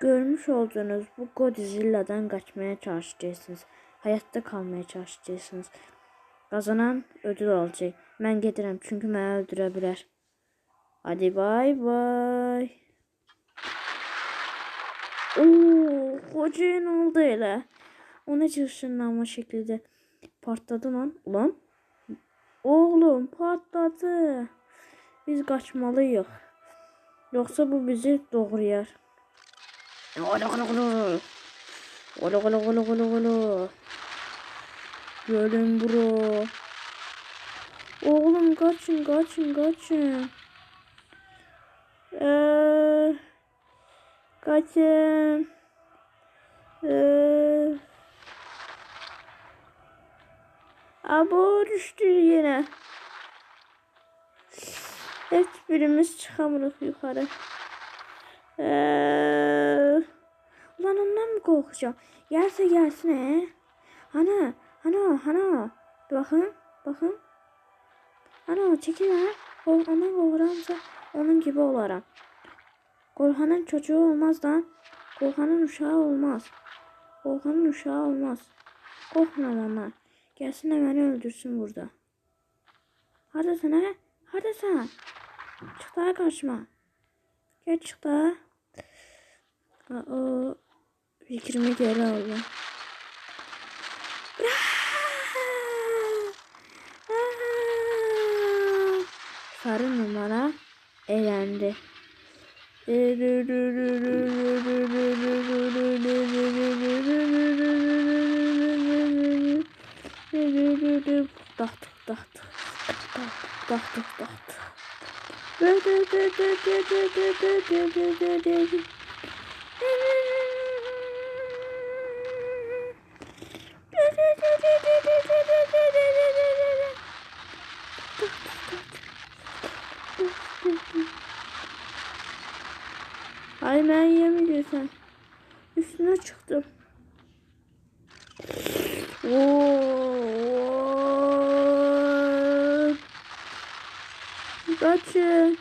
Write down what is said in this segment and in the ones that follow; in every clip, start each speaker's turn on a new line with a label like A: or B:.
A: Görmüş olduğunuz bu Godzilla'dan kaçmaya çalışacaksınız. Hayatta kalmaya çalışacaksınız. Kazanan ödül alacak. Ben getirəm çünkü məni öldürə bilər. Hadi bay bay. Oo, hocaya ne oldu elə? O necə ışınlanma şəkildə partladı lan? Ulan Oğlum patladı. Biz kaçmalıyız. Yoksa bu bizi doğrayar. Ola ola ola. Ola ola ola ola ola. Gelin bro. Oğlum kaçın kaçın kaçın. Ee, kaçın. Ee, Abo düştü yine. Hiçbirimiz çıkamırıq yukarı. Ee, ulan ondan mı korkacağım? Gelse gelsin he. Ana, ana, ana. Bakın, bakın. Ana çekil ha. Ondan korkuramsa onun gibi olaram. Korkanın çocuğu olmaz lan. Korkanın uşağı olmaz. Korkanın uşağı olmaz. Korkmuram ondan. Gelsin beni öldürsün burada. Haradasın ha? Haradasın? Çık daha karşıma. Gel çık daha. Aa, fikrimi geri aldım. Sarı numara elendi. Dahtık dahtık. Dahtık dahtık. Ay ben yemeyeceğim. Üstüne çıktım. Oo. Kaçın.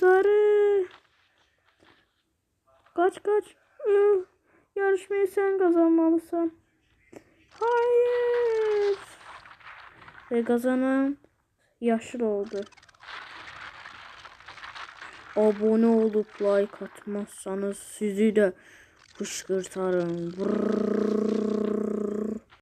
A: Sarı. Kaç kaç. Yarışmayı sen kazanmalısın. Hayır. Ve kazanan yaşlı oldu. Abone olup like atmazsanız sizi de fışkırtarım. Brrrr.